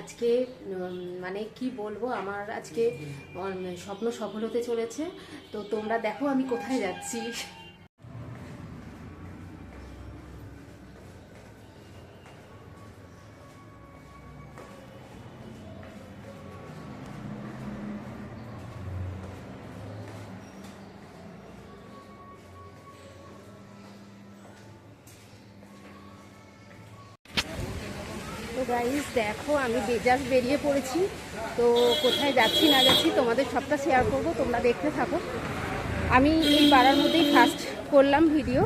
আজকে মানে কি বলব, আমার আজকে স্বপ্ন সফল হতে চলেছে। তো তোমরা দেখো আমি কোথায় যাচ্ছি। তো গাইস দেখো, আমি জাস্ট বেরিয়ে পড়েছি। তো কোথায় যাচ্ছি, না যাচ্ছি, তোমাদের সবটা শেয়ার করব, তোমরা দেখতে থাকো। আমি এই পাড়ার মধ্যেই ফার্স্ট করলাম ভিডিও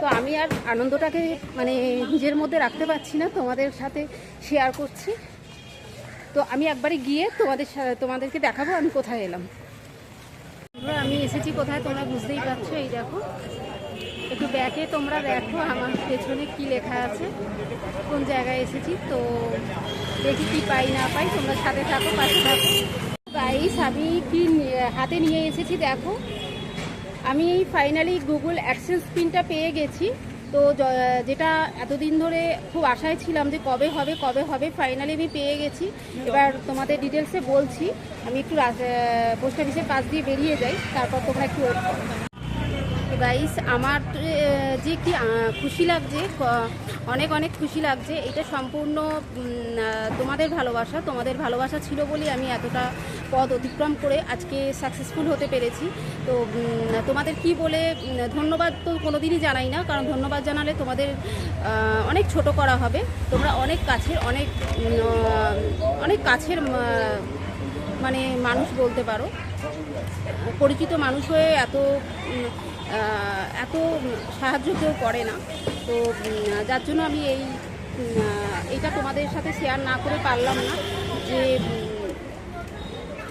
তো আমি আর আনন্দটাকে মানে নিজের মধ্যে রাখতে পারছি না, তোমাদের সাথে শেয়ার করছি। তো আমি একবারে গিয়ে তোমাদের তোমাদেরকে দেখাবো আমি কোথায় এলাম। আমি এসেছি কোথায়, তোমরা বুঝতেই পারছ, এই দেখো। একটু ব্যাকে তোমরা দেখো আমার পেছনে কি লেখা আছে, কোন জায়গায় এসেছি, তো দেখি কি পাই না পাই, তোমরা সাথে থাকো, পাশে থাকো। গাইস আমি কি হাতে নিয়ে এসেছি, দেখো। আমি ফাইনালি গুগল অ্যাডসেন্স পিনটা পেয়ে গেছি, তো যেটা এতদিন ধরে খুব আশায় ছিলাম যে কবে হবে কবে হবে ফাইনালি আমি পেয়ে গেছি। এবার তোমাদের ডিটেলসে বলছি, আমি একটু পোস্ট অফিসের পাশ দিয়ে বেরিয়ে যাই, তারপর তোমরা একটু ওয়েট করো। গাইস আমার যে কি খুশি লাগছে অনেক অনেক খুশি লাগছে। এটা সম্পূর্ণ তোমাদের ভালোবাসা তোমাদের ভালোবাসা ছিল বলেই আমি এতটা পথ অতিক্রম করে আজকে সাকসেসফুল হতে পেরেছি। তো তোমাদের কি বলে ধন্যবাদ তো কোনোদিনই জানাই না, কারণ ধন্যবাদ জানালে তোমাদের অনেক ছোট করা হবে। তোমরা অনেক কাছের, অনেক অনেক কাছের মানে মানুষ বলতে পারো। পরিচিত মানুষ হয়ে এত এত সাহায্য কেউ করে না। তো যার জন্য আমি এই এটা তোমাদের সাথে শেয়ার না করে পারলাম না যে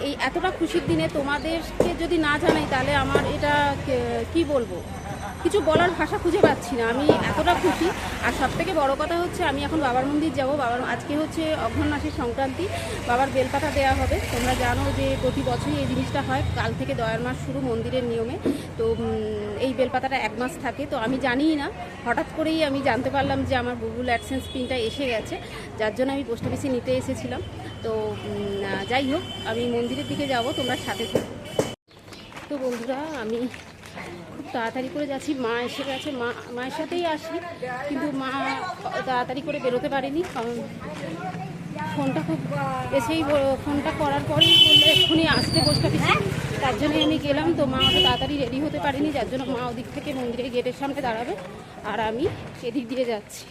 এই এতটা খুশির দিনে তোমাদেরকে যদি না জানাই, তাহলে আমার এটা কে- বলব? কিছু বলার ভাষা খুঁজে পাচ্ছি না। আমি এতটা খুশি। আর সব থেকে বড়ো কথা হচ্ছে, আমি এখন বাবার মন্দির যাব। বাবার, আজকে হচ্ছে অঘ্রাণ মাসের সংক্রান্তি। বাবার বেলপাতা দেওয়া হবে। তোমরা জানো যে প্রতি বছরই এই জিনিসটা হয়। কাল থেকে দয়ার মাস শুরু মন্দিরের নিয়মে। তো এই বেলপাতাটা এক মাস থাকে। তো আমি জানিই না। হঠাৎ করেই আমি জানতে পারলাম যে আমার গুগল অ্যাডসেন্স পিনটা এসে গেছে। যার জন্য আমি পোস্ট অফিসে নিতে এসেছিলাম। তো যাই হোক, আমি মন্দিরের দিকে যাব, তোমরা সাথে থেকো। তো বন্ধুরা, আমি খুব তাড়াতাড়ি করে যাচ্ছি। মা এসে গেছে, মা, মায়ের সাথেই আসি, কিন্তু মা তাড়াতাড়ি করে বেরোতে পারেনি, কারণ ফোনটা খুব এসেই ফোনটা করার পরেই বললে, এক্ষুনি আসতে পোস্ট অফিসে তার জন্যই আমি গেলাম। তো মা অত তাড়াতাড়ি রেডি হতে পারেনি, যার জন্য মা ওদিক থেকে মন্দিরের গেটের সামনে দাঁড়াবে, আর আমি এদিক দিয়ে যাচ্ছি।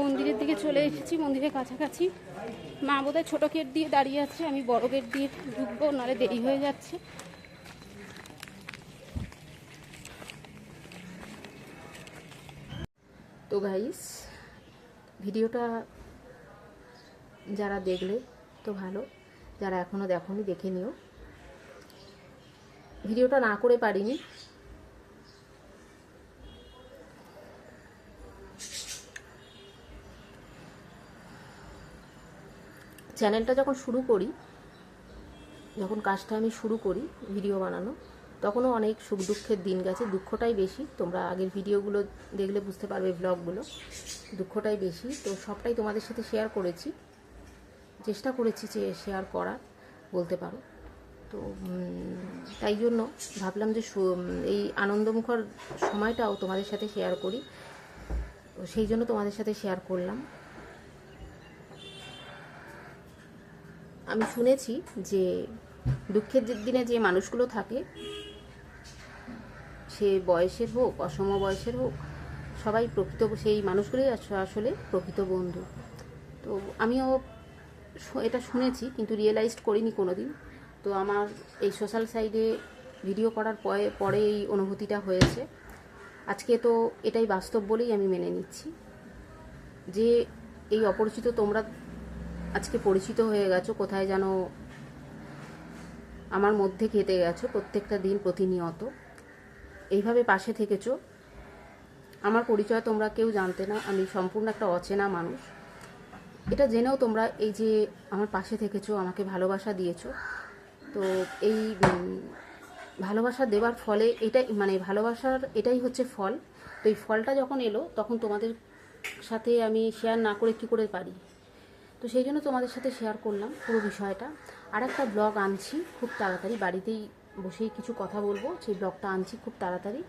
মন্দিরের দিকে চলে এসেছি, মন্দিরের কাছাকাছি। মা বোধহয় ছোটো গেট দিয়ে দাঁড়িয়ে আছে, আমি বড় গেট দিয়ে ঢুকবো, নাহলে দেরি হয়ে যাচ্ছে। তো গাইস ভিডিওটা যারা দেখলে তো ভালো, যারা এখনও দেখোনি দেখে নিও। ভিডিওটা না করে পারিনি চ্যানেলটা যখন শুরু করি, যখন কাজটা আমি শুরু করি ভিডিও বানানো, তখনও অনেক সুখ দুঃখের দিন গেছে। দুঃখটাই বেশি। তোমরা আগের ভিডিওগুলো দেখলে বুঝতে পারবে ব্লগগুলো দুঃখটাই বেশি। তো সবটাই তোমাদের সাথে শেয়ার করেছি। চেষ্টা করেছি যে শেয়ার করার, বলতে পারো। তো তাই জন্য ভাবলাম যে এই আনন্দমুখর সময়টাও তোমাদের সাথে শেয়ার করি। সেই জন্য তোমাদের সাথে শেয়ার করলাম। আমি শুনেছি যে দুঃখের দিনে যে মানুষগুলো থাকে, সে বয়সের হোক, অসম বয়সের হোক, সবাই প্রকৃত সেই মানুষগুলোই আস- আসলে প্রকৃত বন্ধু। তো আমিও এটা শুনেছি কিন্তু রিয়েলাইজড করিনি কোনো দিন তো আমার এই সোশ্যাল সাইডে ভিডিও করার পরে পরে এই অনুভূতিটা হয়েছে। আজকে তো এটাই বাস্তব বলেই আমি মেনে নিচ্ছি। যে এই অপরিচিত তোমরা আজকে পরিচিত হয়ে গেছো, কোথায় যেন আমার মধ্যে খেতে গেছো, প্রত্যেকটা দিন প্রতিনিয়ত। এইভাবে পাশে থেকেছো। আমার পরিচয় তোমরা কেউ জানতে না, আমি সম্পূর্ণ একটা অচেনা মানুষ। এটা জেনেও তোমরা এই যে আমার পাশে থেকেছো, আমাকে ভালোবাসা দিয়েছ, তো এই ভালোবাসা দেওয়ার ফলে এটাই মানে ভালোবাসার এটাই হচ্ছে ফল। তো এই ফলটা যখন এলো, তখন তোমাদের সাথে আমি শেয়ার না করে কী করে পারি? তো সেই জন্য তোমাদের সাথে শেয়ার করলাম পুরো বিষয়টা। আর একটা ব্লগ আনছি, খুব তাড়াতাড়ি। বাড়িতেই বসেই কিছু কথা বলব। সেই ব্লগটা আনছি খুব তাড়াতাড়ি।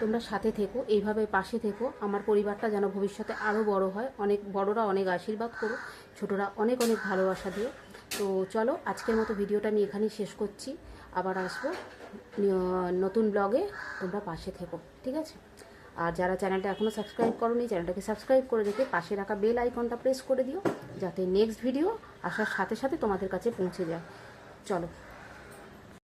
তোমরা সাথে থেকো, এইভাবে পাশে থেকো। আমার পরিবারটা যেন ভবিষ্যতে আরও বড় হয়। অনেক বড়রা অনেক আশীর্বাদ করো, ছোটরা অনেক অনেক ভালোবাসা দিও। তো চলো, আজকের মতো ভিডিওটা আমি এখানেই শেষ করছি। আবার আসব নতুন ব্লগে তোমরা পাশে থেকো, ঠিক আছে? আর যারা চ্যানেলটা এখনও সাবস্ক্রাইব করনি, চ্যানেলটাকে সাবস্ক্রাইব করে রেখে পাশে রাখা বেল আইকনটা প্রেস করে দিও, যাতে নেক্সট ভিডিও আসার সাথে সাথে তোমাদের কাছে পৌঁছে যায়। চলো।